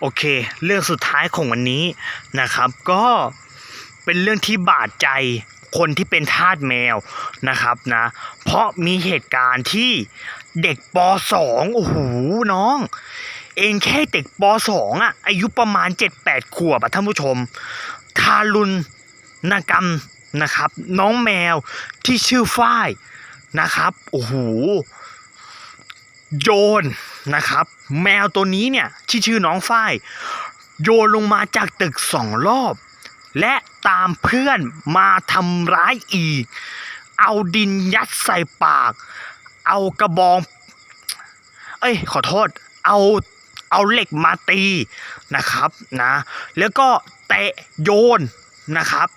โอเค เรื่องสุดท้ายของวันนี้นะครับ ก็เป็นเรื่องที่บาดใจคนที่เป็นทาสแมวนะครับนะ เพราะมีเหตุการณ์ที่เด็กป .2 โอ้โหน้อง เองแค่เด็กป .2 อะ อายุประมาณ 7-8 ขวบอะท่านผู้ชม ทารุณนกรรมนะครับ น้องแมวที่ชื่อฝ้ายนะครับ โอ้โหโยนนะครับ แมวตัวนี้เนี่ยที่ชื่อน้องฝ้ายโยนลงมาจากตึกสองรอบ และตามเพื่อนมาทำร้ายอีก เอาดินยัดใส่ปาก เอากระบอง เอ้ยขอโทษ เอาเอาเหล็กมาตีนะครับนะ แล้วก็เตะโยนนะครับ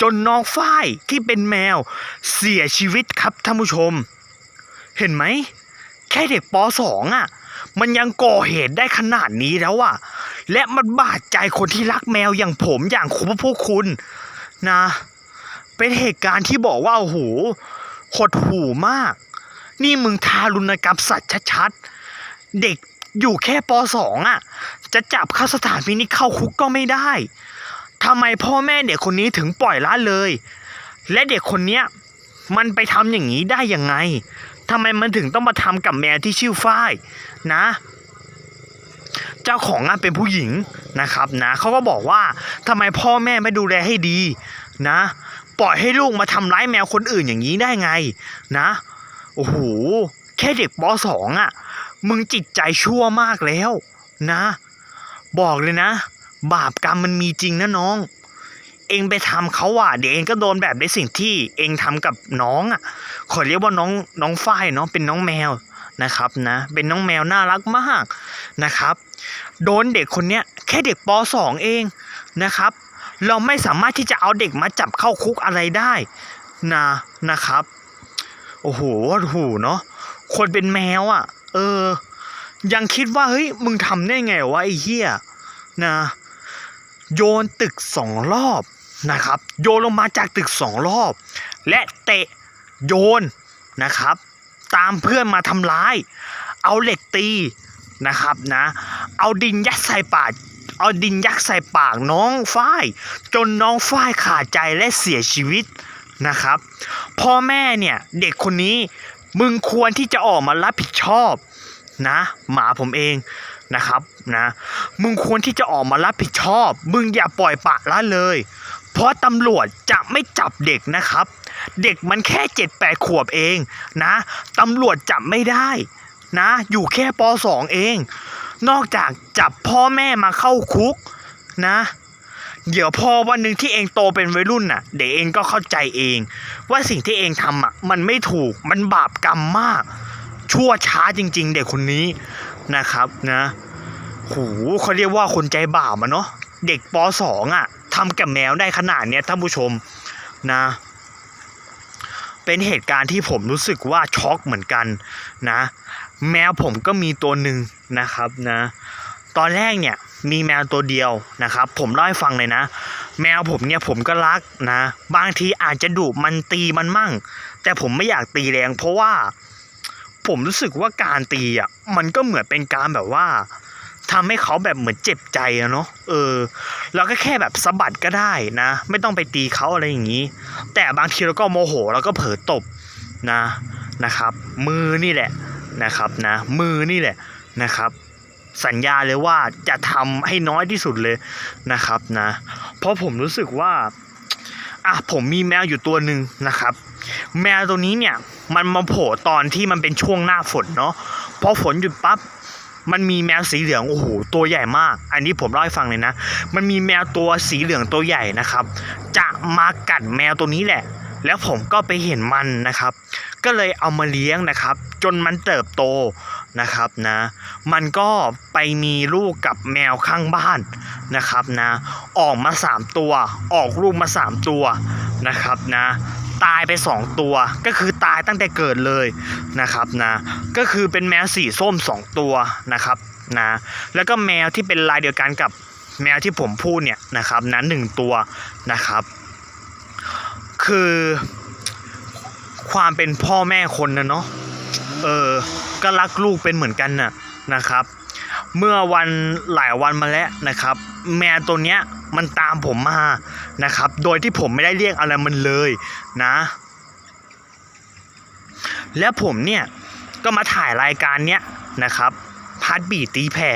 จนน้องฝ้ายที่เป็นแมวเสียชีวิตครับท่านผู้ชม เห็นไหม แค่เด็กป .2 อะ มันยังก่อเหตุได้ขนาดนี้แล้วอะและมันบาดใจคนที่รักแมวอย่างผมอย่างคุณพวกคุณนะ เป็นเหตุการณ์ที่บอกว่าโอ้โหหดหูมาก นี่มึงทารุณกรรมสัตว์ชัดๆ เด็กอยู่แค่ป .2 อะ จะจับเข้าสถานพินิจเข้าคุกก็ไม่ได้ทำไมพ่อแม่เด็กคนนี้ถึงปล่อยละเลย และเด็กคนเนี้ยมันไปทำอย่างนี้ได้ยังไง ทำไมมันถึงต้องมาทำกับแมวที่ชื่อฝ้ายนะ เจ้าของงานเป็นผู้หญิงนะครับนะเขาก็บอกว่าทำไมพ่อแม่ไม่ดูแลให้ดีนะ ปล่อยให้ลูกมาทำร้ายแมวคนอื่นอย่างนี้ได้ไงนะโอ้โหแค่เด็กป .2 อะ มึงจิตใจชั่วมากแล้วนะ บอกเลยนะ บาปกรรมมันมีจริงนะน้อง เองไปทำเขาอะเดี๋ยวเองก็โดนแบบในสิ่งที่เองทำกับน้องอะ ขอเรียกว่าน้องน้องฝ้ายเนาะเป็นน้องแมวนะครับนะเป็นน้องแมวน่ารักมากนะครับ โดนเด็กคนเนี้ยแค่เด็กป .2 เองนะครับ เราไม่สามารถที่จะเอาเด็กมาจับเข้าคุกอะไรได้นะนะครับโอ้โหโอ้โหเนาะคนเป็นแมวอะ เออ ยังคิดว่าเฮ้ยมึงทำได้ไงวะไอ้เหี้ยนะโยนตึกสองรอบนะครับ โยนลงมาจากตึกสองรอบ และเตะ โยนนะครับ ตามเพื่อนมาทำร้าย เอาเหล็กตีนะครับนะ เอาดินยัดใส่ปากเอาดินยัดใส่ปากน้องฝ้าย จนน้องฝ้ายขาดใจและเสียชีวิตนะครับ พ่อแม่เนี่ยเด็กคนนี้มึงควรที่จะออกมารับผิดชอบนะ หมาผมเองนะครับนะมึงควรที่จะออกมารับผิดชอบ มึงอย่าปล่อยปละละเลย เพราะตำรวจจะไม่จับเด็กนะครับ เด็กมันแค่เจ็ดแปดขวบเองนะตำรวจจับไม่ได้นะ อยู่แค่ป .2 เอง นอกจากจับพ่อแม่มาเข้าคุกนะ เดี๋ยวพอวันหนึ่งที่เองโตเป็นวัยรุ่นน่ะ เดี๋ยวเองก็เข้าใจเอง ว่าสิ่งที่เองทำอะมันไม่ถูกมันบาปกรรมมาก ชั่วช้าจริง ๆ เด็กคนนี้นะครับนะโหเขาเรียกว่าคนใจบาปอะเนาะเด็กป .2 อะทำกับแมวได้ขนาดเนี้ยท่านผู้ชมนะ เป็นเหตุการณ์ที่ผมรู้สึกว่าช็อกเหมือนกันนะ แมวผมก็มีตัวหนึ่งนะครับนะตอนแรกเนี่ยมีแมวตัวเดียวนะครับ ผมเล่าให้ฟังเลยนะ แมวผมเนี่ยผมก็รักนะ บางทีอาจจะดุมันตีมันมั่ง แต่ผมไม่อยากตีแรงเพราะว่า ผมรู้สึกว่าการตีอะมันก็เหมือนเป็นการแบบว่า ทำให้เขาแบบเหมือนเจ็บใจอะเนาะเออเราก็แค่แบบสะบัดก็ได้นะ ไม่ต้องไปตีเขาอะไรอย่างนี้ แต่บางทีเราก็โมโหเราก็เผลอตบนะนะครับ มือนี่แหละนะครับนะ มือนี่แหละนะครับสัญญาเลยว่าจะทำให้น้อยที่สุดเลยนะครับนะ เพราะผมรู้สึกว่าอะผมมีแมวอยู่ตัวหนึ่งนะครับ แมวตัวนี้เนี่ยมันมาโผล่ตอนที่มันเป็นช่วงหน้าฝนเนาะพอฝนหยุดปั๊บ มันมีแมวสีเหลืองโอ้โหตัวใหญ่มาก อันนี้ผมเล่าให้ฟังเลยนะ มันมีแมวตัวสีเหลืองตัวใหญ่นะครับ จะมากัดแมวตัวนี้แหละ แล้วผมก็ไปเห็นมันนะครับ ก็เลยเอามาเลี้ยงนะครับ จนมันเติบโตนะครับนะ มันก็ไปมีลูกกับแมวข้างบ้านนะครับนะ ออกมาสามตัว ออกลูกมาสามตัวนะครับนะ ตายไปสองตัว ก็คือตายตั้งแต่เกิดเลยนะครับนะก็คือเป็นแมวสีส้มสองตัวนะครับนะแล้วก็แมวที่เป็นลายเดียวกันกับแมวที่ผมพูดเนี่ยนะครับนะหนึ่งตัวนะครับ คือความเป็นพ่อแม่คนนะเนาะเออก็รักลูกเป็นเหมือนกันน่ะนะครับ เมื่อวันหลายวันมาแล้วนะครับ แมวตัวเนี้ยมันตามผมมานะครับ โดยที่ผมไม่ได้เรียกอะไรมันเลยนะ และผมเนี่ยก็มาถ่ายรายการเนี้ยนะครับพาร์ทบีตีแผ่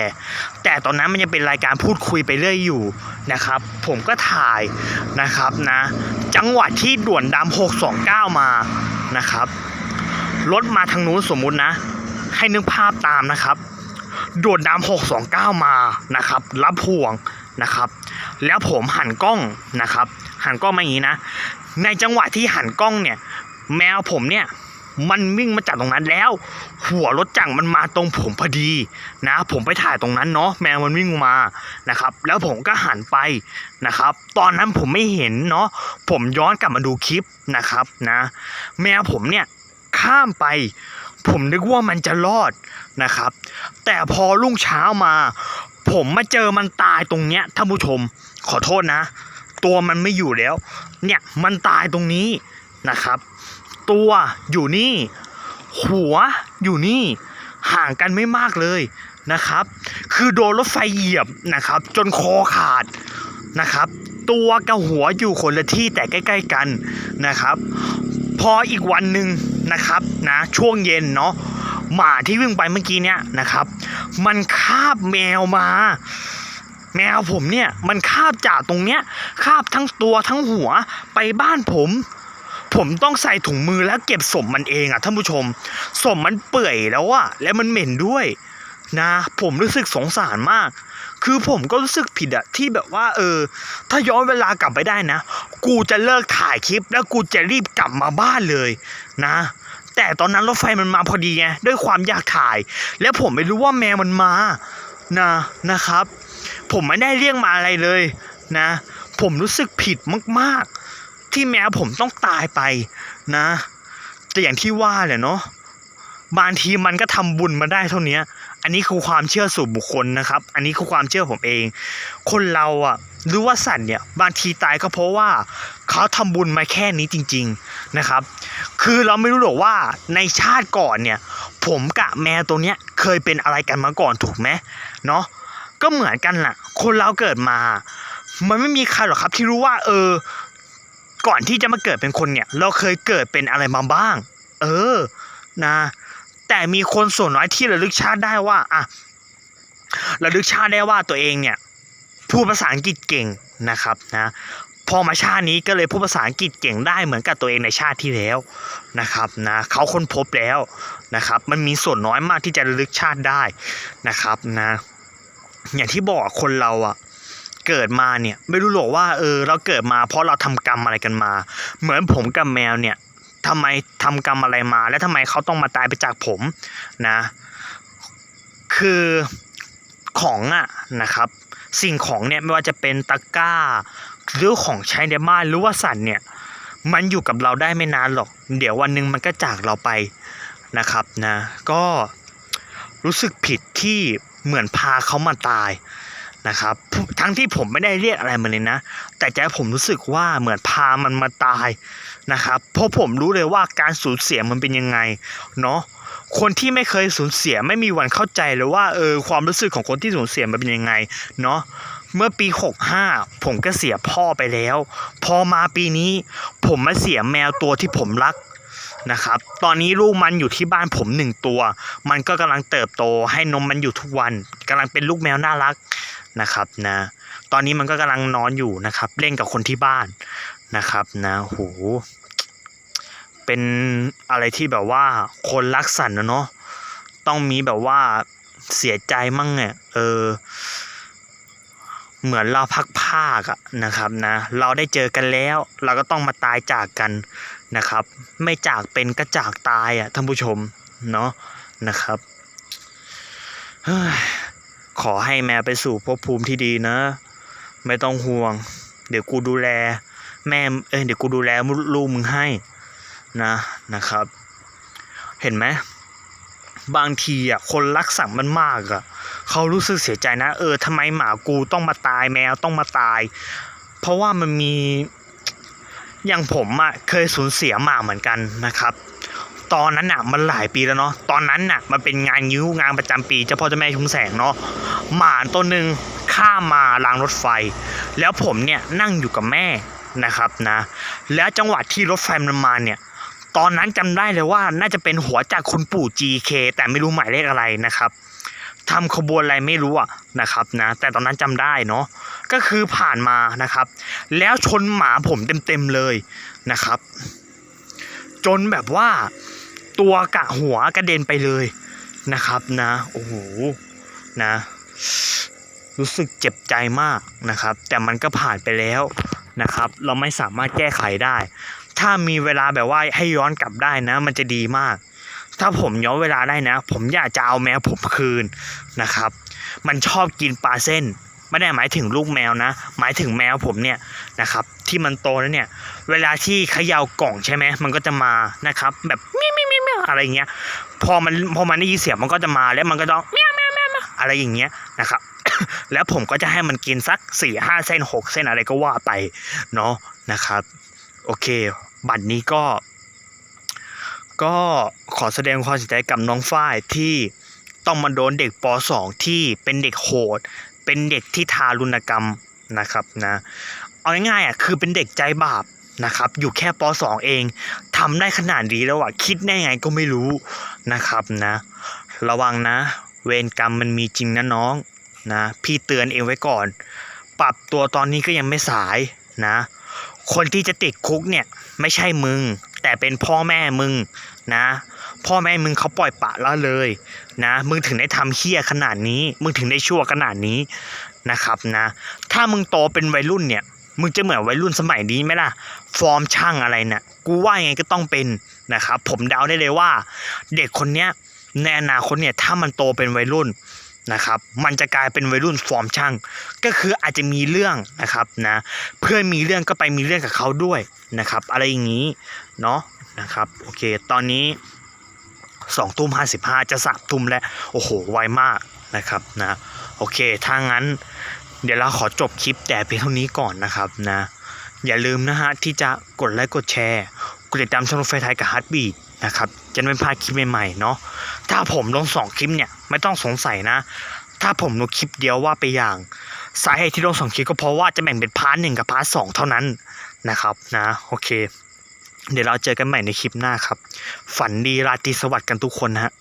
แต่ตอนนั้นมันยังเป็นรายการพูดคุยไปเรื่อยอยู่นะครับ ผมก็ถ่ายนะครับนะ จังหวะที่ด่วนดำ629 มานะครับรถมาทางนู้นสมมุตินะ ให้นึกภาพตามนะครับ โด่วนดำ629 มานะครับ รับห่วงนะครับ แล้วผมหันกล้องนะครับ หันกล้องมาอย่างนี้นะ ในจังหวะที่หันกล้องเนี่ย แมวผมเนี่ยมันวิ่งมาจากตรงนั้นแล้ว หัวรถจักรมันมาตรงผมพอดีนะ ผมไปถ่ายตรงนั้นเนาะแมวมันวิ่งมานะครับ แล้วผมก็หันไปนะครับ ตอนนั้นผมไม่เห็นเนาะผมย้อนกลับมาดูคลิปนะครับนะ แมวผมเนี่ยข้ามไป ผมนึกว่ามันจะรอดนะครับ แต่พอรุ่งเช้ามา ผมมาเจอมันตายตรงเนี้ยท่านผู้ชม ขอโทษนะ ตัวมันไม่อยู่แล้ว เนี่ยมันตายตรงนี้นะครับ ตัวอยู่นี่ หัวอยู่นี่ห่างกันไม่มากเลยนะครับ คือโดนรถไฟเหยียบนะครับ จนคอขาดนะครับ ตัวกับหัวอยู่คนละที่แต่ใกล้ ๆกันนะครับ พออีกวันหนึ่ง นะครับนะช่วงเย็นเนาะหมาที่วิ่งไปเมื่อกี้เนี่ยนะครับ มันคาบแมวมา แมวผมเนี่ยมันคาบจากตรงเนี้ยคาบทั้งตัวทั้งหัวไปบ้านผม ผมต้องใส่ถุงมือแล้วเก็บสมมันเองอะท่านผู้ชม สมมันเปื่อยแล้วอะและมันเหม็นด้วย นะ ผมรู้สึกสงสารมาก คือผมก็รู้สึกผิดอะที่แบบว่า เออ ถ้าย้อนเวลากลับไปได้นะ กูจะเลิกถ่ายคลิป แล้วกูจะรีบกลับมาบ้านเลยนะ แต่ตอนนั้นรถไฟมันมาพอดีไงด้วยความอยากถ่าย แล้วผมไม่รู้ว่าแมวมันมานะนะครับ ผมไม่ได้เรียกมาอะไรเลยนะ ผมรู้สึกผิดมากๆ ที่แมวผมต้องตายไปนะแต่อย่างที่ว่าแหละเนาะบางทีมันก็ทำบุญมาได้เท่านี้ อันนี้คือความเชื่อส่วนบุคคลนะครับ อันนี้คือความเชื่อผมเอง คนเราอะหรือว่าสัตว์เนี่ยบางทีตายก็เพราะว่าเขาทำบุญมาแค่นี้จริง ๆนะครับ คือเราไม่รู้หรอกว่าในชาติก่อนเนี่ย ผมกับแมวตัวเนี้ยเคยเป็นอะไรกันมาก่อนถูกไหมเนาะก็เหมือนกันแหละคนเราเกิดมา มันไม่มีใครหรอกครับที่รู้ว่า เออ ก่อนที่จะมาเกิดเป็นคนเนี่ย เราเคยเกิดเป็นอะไรมาบ้าง เออ นะ แต่มีคนส่วนน้อยที่ระลึกชาติได้ว่าอะระลึกชาติได้ว่าตัวเองเนี่ยพูดภาษาอังกฤษเก่งนะครับนะพอมาชาตินี้ก็เลยพูดภาษาอังกฤษเก่งได้เหมือนกับตัวเองในชาติที่แล้วนะครับนะเขาค้นพบแล้วนะครับ มันมีส่วนน้อยมากที่จะระลึกชาติได้นะครับนะอย่างที่บอกคนเราอะเกิดมาเนี่ยไม่รู้หรอกว่าเออเราเกิดมาเพราะเราทำกรรมอะไรกันมา เหมือนผมกับแมวเนี่ย ทำไมทำกรรมอะไรมา และทำไมเขาต้องมาตายไปจากผมนะ คือของอะนะครับ สิ่งของเนี่ยไม่ว่าจะเป็นตะกร้า หรือของใช้ในบ้านหรือว่าสัตว์เนี่ยมันอยู่กับเราได้ไม่นานหรอก เดี๋ยววันหนึ่งมันก็จากเราไปนะครับนะก็รู้สึกผิดที่เหมือนพาเขามาตายนะครับทั้งที่ผมไม่ได้เรียกอะไรมันเลยนะ แต่ใจผมรู้สึกว่าเหมือนพามันมาตาย นะครับ เพราะผมรู้เลยว่าการสูญเสียมันเป็นยังไงเนาะคนที่ไม่เคยสูญเสียไม่มีวันเข้าใจเลยว่าเออความรู้สึกของคนที่สูญเสียมันเป็นยังไงเนาะเมื่อปี 65 ผมก็เสียพ่อไปแล้ว พอมาปีนี้ ผมมาเสียแมวตัวที่ผมรักนะครับ ตอนนี้ลูกมันอยู่ที่บ้านผมหนึ่งตัว มันก็กำลังเติบโตให้นมมันอยู่ทุกวันกำลังเป็นลูกแมวน่ารักนะครับนะ ตอนนี้มันก็กำลังนอนอยู่นะครับ เล่นกับคนที่บ้าน นะครับนะโหเป็นอะไรที่แบบว่าคนรักสัตว์นะเนาะต้องมีแบบว่าเสียใจมั่งเนี่ยเออ เหมือนเราพักภาคอะนะครับนะ เราได้เจอกันแล้ว เราก็ต้องมาตายจากกันนะครับ ไม่จากเป็นก็จากตายอะท่านผู้ชมเนาะนะครับขอให้แมวไปสู่ภพภูมิที่ดีนะ ไม่ต้องห่วง เดี๋ยวกูดูแล แม่เอ้ยเดี๋ยวกูดูแลลูกมึงให้นะนะครับ เห็นไหมบางทีอะคนรักสัตว์มันมากอะเขารู้สึกเสียใจนะ เออทำไมหมากูต้องมาตายแมวต้องมาตาย เพราะว่ามันมีอย่างผมอะเคยสูญเสียหมาเหมือนกันนะครับ ตอนนั้นน่ะมันหลายปีแล้วเนาะตอนนั้นน่ะมันเป็นงานงิ้วงานประจำปีเจ้าพ่อเจ้าแม่ชุมแสงเนาะหมาตัวหนึ่งข้ามมารางรถไฟ แล้วผมเนี่ยนั่งอยู่กับแม่ นะครับนะแล้วจังหวะที่รถไฟมันมาเนี่ยตอนนั้นจำได้เลยว่าน่าจะเป็นหัวจากคุณปู่ GK แต่ไม่รู้หมายเลขอะไรนะครับทำขบวนอะไรไม่รู้อะนะครับนะแต่ตอนนั้นจำได้เนาะก็คือผ่านมานะครับ แล้วชนหมาผมเต็มๆเลยนะครับ จนแบบว่าตัวกะหัวกระเด็นไปเลยนะครับนะโอ้โหนะ รู้สึกเจ็บใจมากนะครับ แต่มันก็ผ่านไปแล้ว นะครับ เราไม่สามารถแก้ไขได้ ถ้ามีเวลาแบบว่าให้ย้อนกลับได้นะ มันจะดีมาก ถ้าผมย้อนเวลาได้นะ ผมอยากจะเอาแมวผมคืนนะครับ มันชอบกินปลาเส้นไม่ได้หมายถึงลูกแมวนะ หมายถึงแมวผมเนี่ยนะครับที่มันโตแล้วเนี่ย เวลาที่เขย่ากล่องใช่ไหมมันก็จะมานะครับ แบบเมี้ยวเมี้ยวเมี้ยวอะไรเงี้ย พอมันพอมันได้ยินเสียงมันก็จะมาแล้วมันก็ต้องเมี้ยวเมี้ยวเมี้ยวเมี้ยวอะไรอย่างเงี้ยนะครับ แล้วผมก็จะให้มันกินสักสี่ห้าเส้นหกเส้นอะไรก็ว่าไปเนาะนะครับ โอเค บัตรนี้ก็ ก็ขอแสดงความเสียใจกับน้องฝ้ายที่ต้องมาโดนเด็กป .2 ที่เป็นเด็กโหด เป็นเด็กที่ทารุณกรรมนะครับนะเอาง่ายๆอะคือเป็นเด็กใจบาปนะครับ อยู่แค่ป .2 เองทำได้ขนาดนี้แล้วอะคิดได้ไงก็ไม่รู้นะครับนะ ระวังนะ เวรกรรมมันมีจริงนะน้อง นะพี่เตือนเองไว้ก่อน ปรับตัวตอนนี้ก็ยังไม่สายนะ คนที่จะติดคุกเนี่ยไม่ใช่มึง แต่เป็นพ่อแม่มึงนะ พ่อแม่มึงเขาปล่อยปะละเลยนะ มึงถึงได้ทำเฮี้ยขนาดนี้ มึงถึงได้ชั่วขนาดนี้นะครับนะ ถ้ามึงโตเป็นวัยรุ่นเนี่ยมึงจะเหมือนวัยรุ่นสมัยนี้ไหมล่ะ ฟอร์มช่างอะไรเนี่ยกูว่ายังไงก็ต้องเป็นนะครับ ผมเดาได้เลยว่า เด็กคนเนี้ยในอนาคตเนี่ยถ้ามันโตเป็นวัยรุ่น นะครับ มันจะกลายเป็นวัยรุ่นฟอร์มช่าง ก็คืออาจจะมีเรื่องนะครับนะเพื่อนมีเรื่องก็ไปมีเรื่องกับเขาด้วยนะครับ อะไรอย่างนี้เนาะนะครับโอเค ตอนนี้สองทุ่มห้าสิบห้าจะสามทุ่มแล้วโอ้โหไวมากนะครับนะโอเคถ้างั้น เดี๋ยวเราขอจบคลิปแต่เพียงเท่านี้ก่อนนะครับนะอย่าลืมนะฮะที่จะกดไลค์กดแชร์กดติดตามช่องรถไฟไทยกับฮาร์ดบีดนะครับจะไม่พลาดคลิปใหม่ๆเนาะถ้าผมลงสองคลิปเนี่ย ไม่ต้องสงสัยนะ ถ้าผมลงคลิปเดียวว่าไปอย่าง สาเหตุที่ลงสองคลิปก็เพราะว่าจะแบ่งเป็นพาร์ทหนึ่งกับพาร์ทสองเท่านั้นนะครับนะโอเค เดี๋ยวเราเจอกันใหม่ในคลิปหน้าครับ ฝันดีราตรีสวัสดิ์กันทุกคนนะฮะ